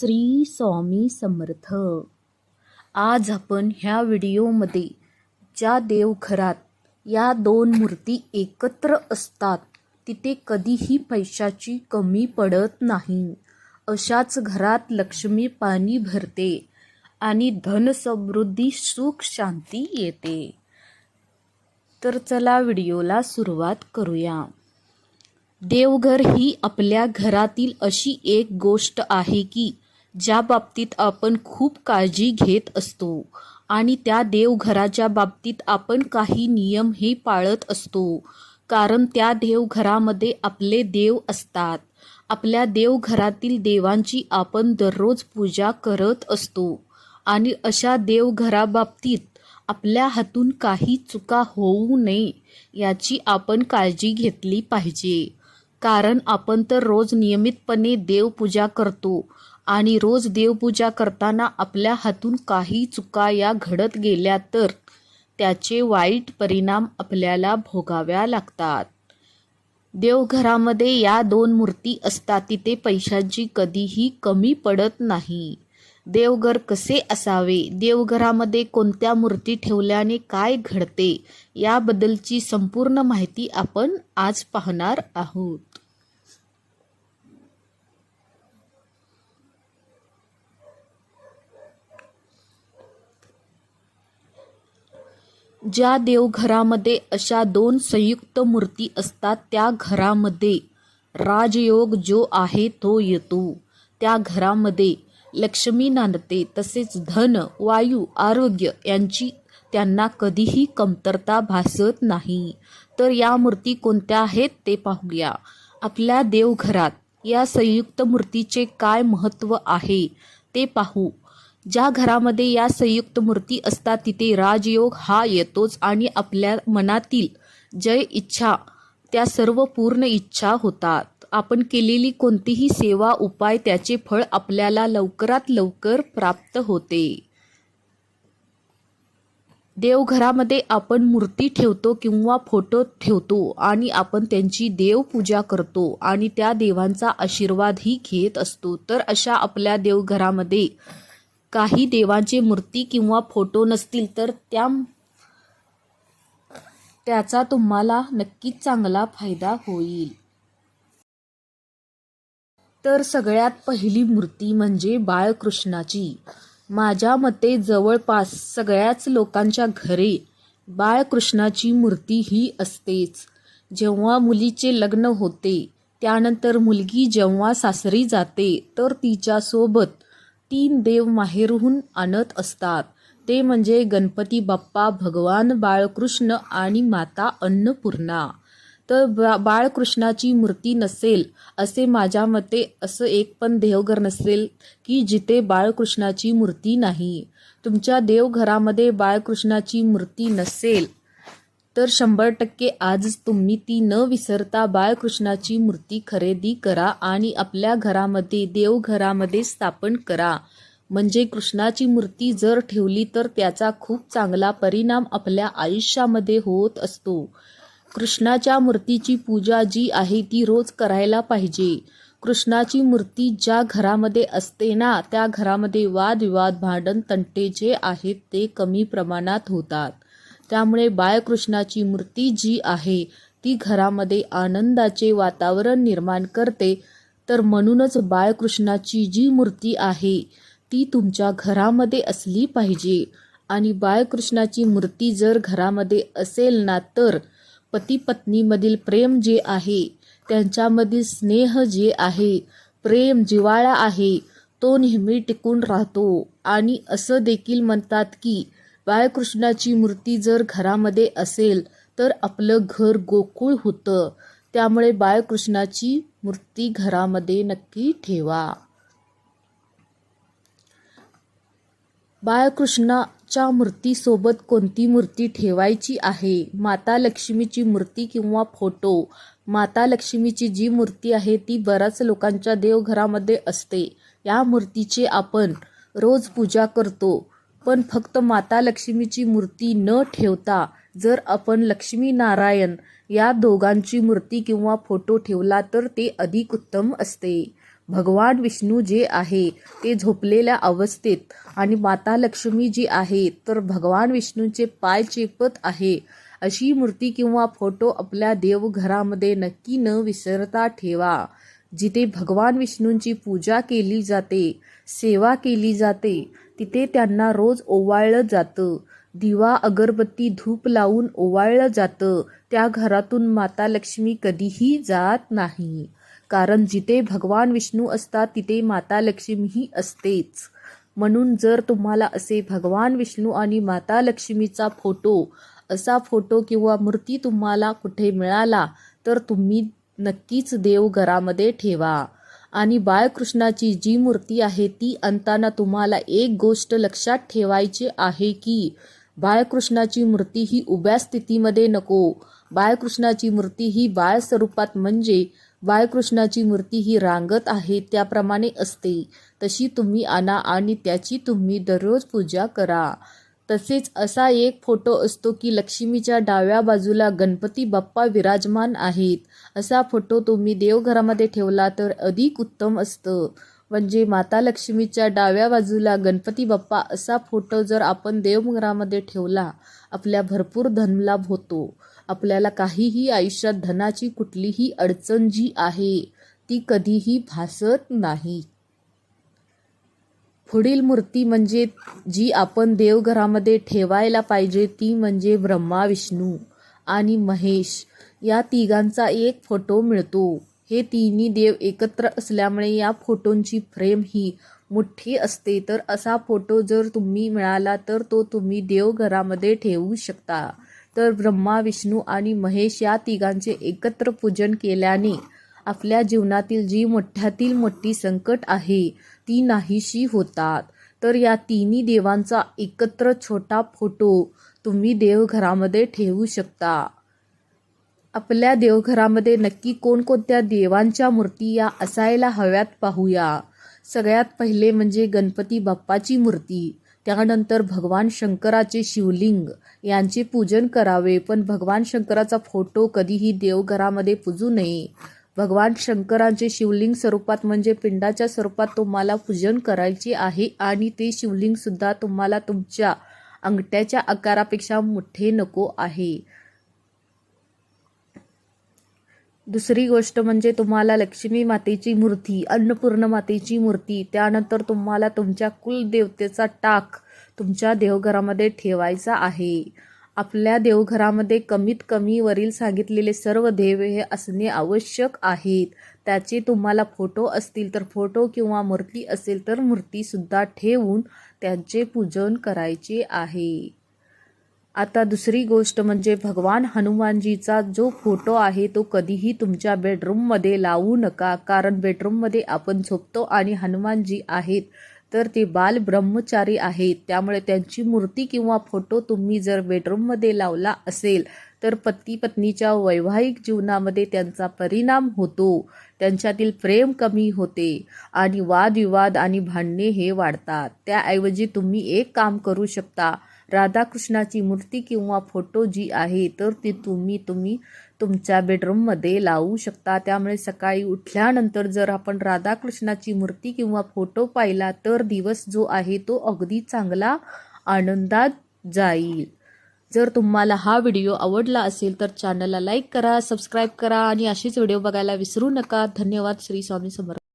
श्री स्वामी समर्थ. आज आपण ह्या व्हिडिओमध्ये ज्या देवघरात या दोन मूर्ती एकत्र असतात तिथे कधीही पैशाची कमी पडत नाही. अशाच घरात लक्ष्मी पाणी भरते आणि धनसमृद्धी सुख शांती येते. तर चला व्हिडिओला सुरुवात करूया. देवघर ही आपल्या घरातील अशी एक गोष्ट आहे की ज्या बाबतीत आपण खूप काळजी घेत असतो आणि त्या देवघराच्या बाबतीत आपण काही नियम हे पाळत असतो. कारण त्या देवघरामध्ये आपले देव असतात. आपल्या देवघरातील देवांची आपण दररोज पूजा करत असतो. आणि अशा देवघराबाबतीत आपल्या हातून काही चुका होऊ नये याची आपण काळजी घेतली पाहिजे. कारण आपण तर रोज नियमितपणे देवपूजा करतो. आणि रोज देवपूजा करताना आपल्या हातून काही चुका या घडत गेल्या तर त्याचे वाईट परिणाम आपल्याला भोगाव्या लागतात. देवघरामध्ये या दोन मूर्ती असतात तिथे पैशांची कधीही कमी पडत नाही. देवघर कसे असावे? देवघरामध्ये कोणत्या मूर्ती ठेवल्याने काय घडते? याबद्दलची संपूर्ण माहिती आपण आज पाहणार आहोत. ज्या देवघरामध्ये अशा दोन संयुक्त मूर्ती असतात त्या घरामध्ये राजयोग जो आहे तो येतो. त्या घरामध्ये लक्ष्मी नांदते तसेच धन वायू आरोग्य यांची त्यांना कधीही कमतरता भासत नाही. तर या मूर्ती कोणत्या आहेत ते पाहूया. आपल्या देवघरात या संयुक्त मूर्तीचे काय महत्त्व आहे ते पाहू. ज्या घरामध्ये या संयुक्त मूर्ती असतात तिथे राजयोग हा येतोच आणि आपल्या मनातील जय इच्छा त्या सर्व पूर्ण इच्छा होतात. आपण केलेली कोणतीही सेवा उपाय त्याचे फळ आपल्याला लवकरात लवकर प्राप्त होते. देवघरामध्ये आपण मूर्ती ठेवतो किंवा फोटो ठेवतो आणि आपण त्यांची देवपूजा करतो आणि त्या देवांचा आशीर्वादही घेत असतो. तर अशा आपल्या देवघरामध्ये काही देवांचे मूर्ती किंवा फोटो नसतील तर त्या त्याचा तुम्हाला नक्कीच चांगला फायदा होईल. तर सगळ्यात पहिली मूर्ती म्हणजे बाळकृष्णाची. माझ्या मते जवळपास सगळ्याच लोकांच्या घरे बाळकृष्णाची मूर्ती ही असतेच. जेव्हा मुलीचे लग्न होते त्यानंतर मुलगी जेव्हा सासरी जाते तर तिच्यासोबत तीन देव माहेरहून आणत असतात. ते म्हणजे गणपती बाप्पा भगवान बाळकृष्ण आणि माता अन्नपूर्णा. तर बा बाळकृष्णाची मूर्ती नसेल असे माझ्या मते असं एक पण देवघर नसेल की जिथे बाळकृष्णाची मूर्ती नाही. तुमच्या देवघरामध्ये बाळकृष्णाची मूर्ती नसेल तर शंभर टक्के आजच तुम्ही ती न विसरता बाळकृष्णाची मूर्ती खरेदी करा आणि आपल्या घरामध्ये देवघरामध्ये स्थापन करा. म्हणजे कृष्णाची मूर्ती जर ठेवली तर त्याचा खूप चांगला परिणाम आपल्या आयुष्यामध्ये होत असतो. कृष्णाच्या मूर्तीची पूजा जी आहे ती रोज करायला पाहिजे. कृष्णाची मूर्ती ज्या घरामध्ये असते ना त्या घरामध्ये वादविवाद भांडण तंटे जे आहेत ते कमी प्रमाणात होतात. त्यामुळे बाळकृष्णाची मूर्ती जी आहे ती घरामध्ये आनंदाचे वातावरण निर्माण करते. तर म्हणूनच बाळकृष्णाची जी मूर्ती आहे ती तुमच्या घरामध्ये असली पाहिजे. आणि बाळकृष्णाची मूर्ती जर घरामध्ये असेल ना तर पती पत्नीमधील प्रेम जे आहे त्यांच्यामधील स्नेह जे आहे प्रेम जिवाळा आहे तो नेहमी टिकून राहतो. आणि असं देखील म्हणतात की बाळकृष्णाची मूर्ती जर घरामध्ये असेल तर आपलं घर गोकुळ होतं. त्यामुळे बाळकृष्णाची मूर्ती घरामध्ये नक्की ठेवा. बाळकृष्णाच्या मूर्तीसोबत कोणती मूर्ती ठेवायची आहे? माता लक्ष्मीची मूर्ती किंवा फोटो? माता लक्ष्मीची जी मूर्ती आहे ती बऱ्याच लोकांच्या देवघरामध्ये असते. या मूर्तीचे आपण रोज पूजा करतो. पण फक्त माता लक्ष्मीची मूर्ती न ठेवता जर आपण लक्ष्मी नारायण या दोघांची मूर्ती किंवा फोटो ठेवला तर ते अधिक उत्तम असते. भगवान विष्णू जे आहे ते झोपलेल्या अवस्थेत आणि माता लक्ष्मी जी आहे तर भगवान विष्णूंचे पाय चेपत आहे. अशी मूर्ती किंवा फोटो आपल्या देवघरामध्ये नक्की न विसरता ठेवा. जिथे भगवान विष्णूंची पूजा केली जाते सेवा केली जाते तिथे त्यांना रोज ओवाळलं जातं. दिवा अगरबत्ती धूप लावून ओवाळलं जातं. त्या घरातून माता लक्ष्मी कधीही जात नाही. कारण जिथे भगवान विष्णू असतात तिथे माता लक्ष्मीही असतेच. म्हणून जर तुम्हाला असे भगवान विष्णू आणि माता लक्ष्मीचा फोटो असा फोटो किंवा मूर्ती तुम्हाला कुठे मिळाला तर तुम्ही नक्कीच देवघरामध्ये ठेवा. आणि बाळकृष्णाची जी मूर्ती आहे ती आणताना तुम्हाला एक गोष्ट लक्षात ठेवायची आहे की बाळकृष्णाची मूर्ती ही उभ्या स्थितीमध्ये नको. बाळकृष्णाची मूर्ती ही बाळ स्वरूपात म्हणजे बाळकृष्णाची मूर्ती ही रांगत आहे त्याप्रमाणे असते. तशी तुम्ही आणा आणि त्याची तुम्ही दररोज पूजा करा. तसेच असा एक फोटो असतो की लक्ष्मीच्या डाव्या बाजूला गणपती बाप्पा विराजमान आहेत. असा फोटो तुम्ही देवघरामध्ये ठेवला तर अधिक उत्तम असतं. म्हणजे माता लक्ष्मीच्या डाव्या बाजूला गणपती बाप्पा असा फोटो जर आपण देवघरामध्ये ठेवला आपल्या भरपूर धनलाभ होतो. आपल्याला काहीही आयुष्यात धनाची कुठलीही अडचण जी आहे ती कधीही भासत नाही. पुढील मूर्ती म्हणजे जी आपण देवघरामध्ये ठेवायला पाहिजे ती म्हणजे ब्रह्मा विष्णू आणि महेश. या तिघांचा एक फोटो मिळतो. हे तिन्ही देव एकत्र असल्यामुळे या फोटोंची फ्रेम ही मोठी असते. तर असा फोटो जर तुम्ही मिळाला तर तो तुम्ही देवघरामध्ये ठेवू शकता. तर ब्रह्मा विष्णू आणि महेश या तिघांचे एकत्र पूजन केल्याने आपल्या जीवनातील जी मोठ्यातील मोठी संकट आहे ती नाहीशी होतात. तर या तिन्ही देवांचा एकत्र छोटा फोटो तुम्ही देवघरामध्ये ठेवू शकता. आपल्या देवघरामध्ये नक्की कोणकोणत्या देवांच्या मूर्ती या असायला हव्यात पाहूया. सगळ्यात पहिले म्हणजे गणपती बाप्पाची मूर्ती. त्यानंतर भगवान शंकराचे शिवलिंग. यांचे पूजन करावे पण भगवान शंकराचा फोटो कधीही देवघरामध्ये पूजू नये. भगवान शंकरांचे शिवलिंग स्वरूपात म्हणजे पिंडाच्या स्वरूपात तुम्हाला पूजन करायचे आहे आणि ते शिवलिंग सुद्धा तुम्हाला तुमच्या अंगठ्याच्या आकारापेक्षा मोठे नको आहे. दुसरी गोष्ट म्हणजे तुम्हाला लक्ष्मी मातेची मूर्ती अन्नपूर्ण मातेची मूर्ती त्यानंतर तुम्हाला तुमच्या कुलदेवतेचा टाक तुमच्या देवघरामध्ये ठेवायचा आहे. आपल्या देवघरामध्ये कमीत कमी वरील सांगितलेले सर्व देव हे असणे आवश्यक आहेत. त्याचे तुम्हाला फोटो असतील तर फोटो किंवा मूर्ती असेल तर मूर्तीसुद्धा ठेवून त्यांचे पूजन करायचे आहे. आता दुसरी गोष्ट म्हणजे भगवान हनुमानजीचा जो फोटो आहे तो कधीही तुमच्या बेडरूममध्ये लावू नका. कारण बेडरूममध्ये आपण झोपतो आणि हनुमानजी आहेत. तर ते बाल ब्रह्मचारी आहेत त्यामुळे त्यांची मूर्ती किंवा फोटो तुम्ही जर बेडरूममध्ये लावला असेल तर पती पत्नीच्या वैवाहिक जीवनामध्ये त्यांचा परिणाम होतो. त्यांच्यातील प्रेम कमी होते आणि वादविवाद आणि भांडणे हे वाढतात. त्याऐवजी तुम्ही एक काम करू शकता. राधाकृष्णाची मूर्ती किंवा फोटो जी आहे तर ती तुम्ही तुम्ही तुमच्या बेडरूममध्ये लावू शकता. त्यामुळे सकाळी उठल्यानंतर जर आपण राधाकृष्णाची मूर्ती किंवा फोटो पाहिला तर दिवस जो आहे तो अगदी चांगला आनंदात जाईल. जर तुम्हाला हा व्हिडिओ आवडला असेल तर चॅनलला लाईक करा सबस्क्राईब करा आणि अशीच व्हिडिओ बघायला विसरू नका. धन्यवाद. श्री स्वामी समर्थ.